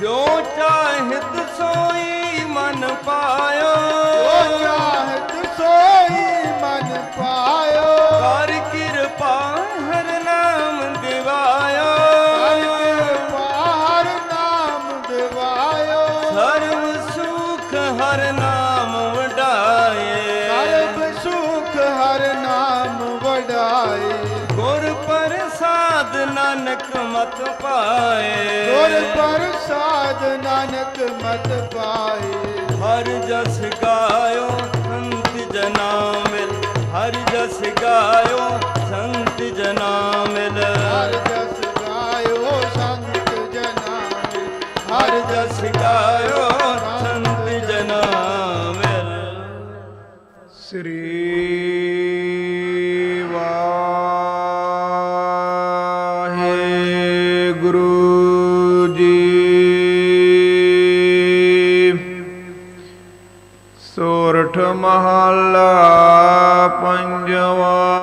ਜੋ ਚਾਹਿਤ ਸੋਈ ਮਨ ਪਾਇਓ। ਜੋ ਚਾਹਿਤ ਸੋਈ ਮਨ ਪਾਇਓ। ਕਰ ਕਿਰਪਾ ਹਰ ਨਾਮ ਦਿਵਾਇਓ। ਹਰ ਨਾਮ ਦਿਵਾਇਓ। ਹਰ ਸੁਖ ਹਰ ਨਾਮ ਵਡਾਏ। ਹਰ ਸੁਖ ਹਰ ਨਾਮ ਵਡਾਏ। ਗੁਰ ਪ੍ਰਸਾਦ ਨਾਨਕ ਮਤ ਪਾਏ। ਗੁਰ ਪ੍ਰਸਾਦ ਨਾਨਕ ਮਤ ਪਾਏ। ਹਰ ਜਸ ਗਾਇਓ ਸੰਤ ਜਨਾ ਮਿਲ ਹਰ ਜਸ ਗਾਇਓ ਸੰਤ ਜਨਾ ਮਿਲ ਹਰ ਜਸ ਗਾਇਓ ਸੰਤ ਜਨਾ ਮਿਲ। ਹਰ ਜਸ ਗਾਇਓ ਸੰਤ ਜਨਾ ਮਿਲ ਸ੍ਰੀ ਮਹੱਲਾ ਪੰਜਵਾ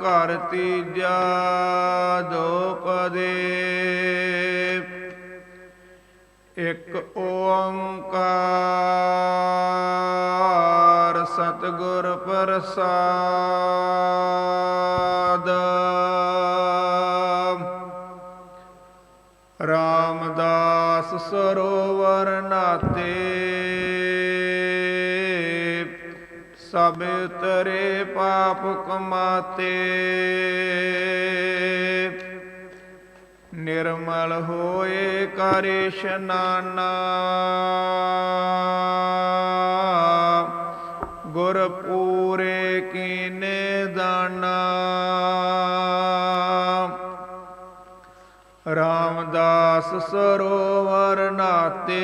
ਘਰ ਤੀਜਾ ਦੋਪਦੇ ਇਕ ਓੰਕਾਰ ਸਤਿਗੁਰ ਪ੍ਰਸਾਦ। ਰਾਮਦਾਸ ਸਰੋਵਰ ਨਾਤੇ। ਸਭ ਤਰੇ ਪਾਪ ਕਮਾਤੇ। ਨਿਰਮਲ ਹੋਏ ਕਰ ਇਸ਼ਨਾਨਾ ਗੁਰ ਪੂਰੇ ਕੀਨੇ ਦਾਨਾ। ਰਾਮਦਾਸ ਸਰੋਵਰ ਨਾਤੇ।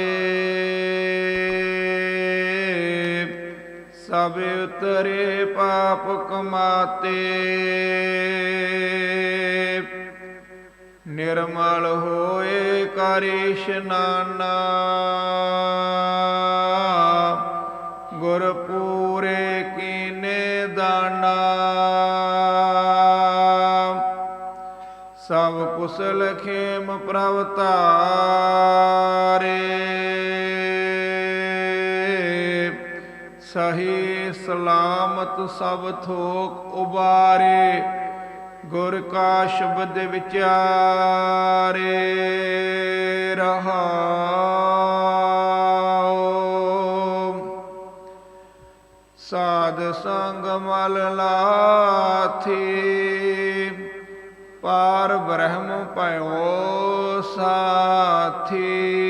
ਸਭ ਉਤਰੇ ਪਾਪ ਕਮਾਤੇ। ਨਿਰਮਲ ਹੋਏ ਕਰ ਇਸ਼ਨਾਨਾ ਗੁਰ ਪੂਰੇ ਕੀਨੇ ਦਾਨਾ। ਸਭ ਕੁਸਲ ਖੇਮ ਪ੍ਰਭ ਤਾਰੇ ਸਹੀ ਸਲਾਮਤ ਸਭ ਥੋਕ ਉਬਾਰੇ, ਗੁਰ ਕਾ ਸ਼ਬਦ ਵਿਚਾਰੇ ਰਹਾਉ। ਸਾਧ ਸੰਗ ਮਲ ਲਾਥੀ, ਪਾਰ ਬ੍ਰਹਮ ਭਇਓ ਸਾਥੀ।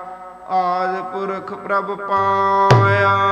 ਆਦ ਪੁਰਖ ਪ੍ਰਭ ਪਾਇਆ।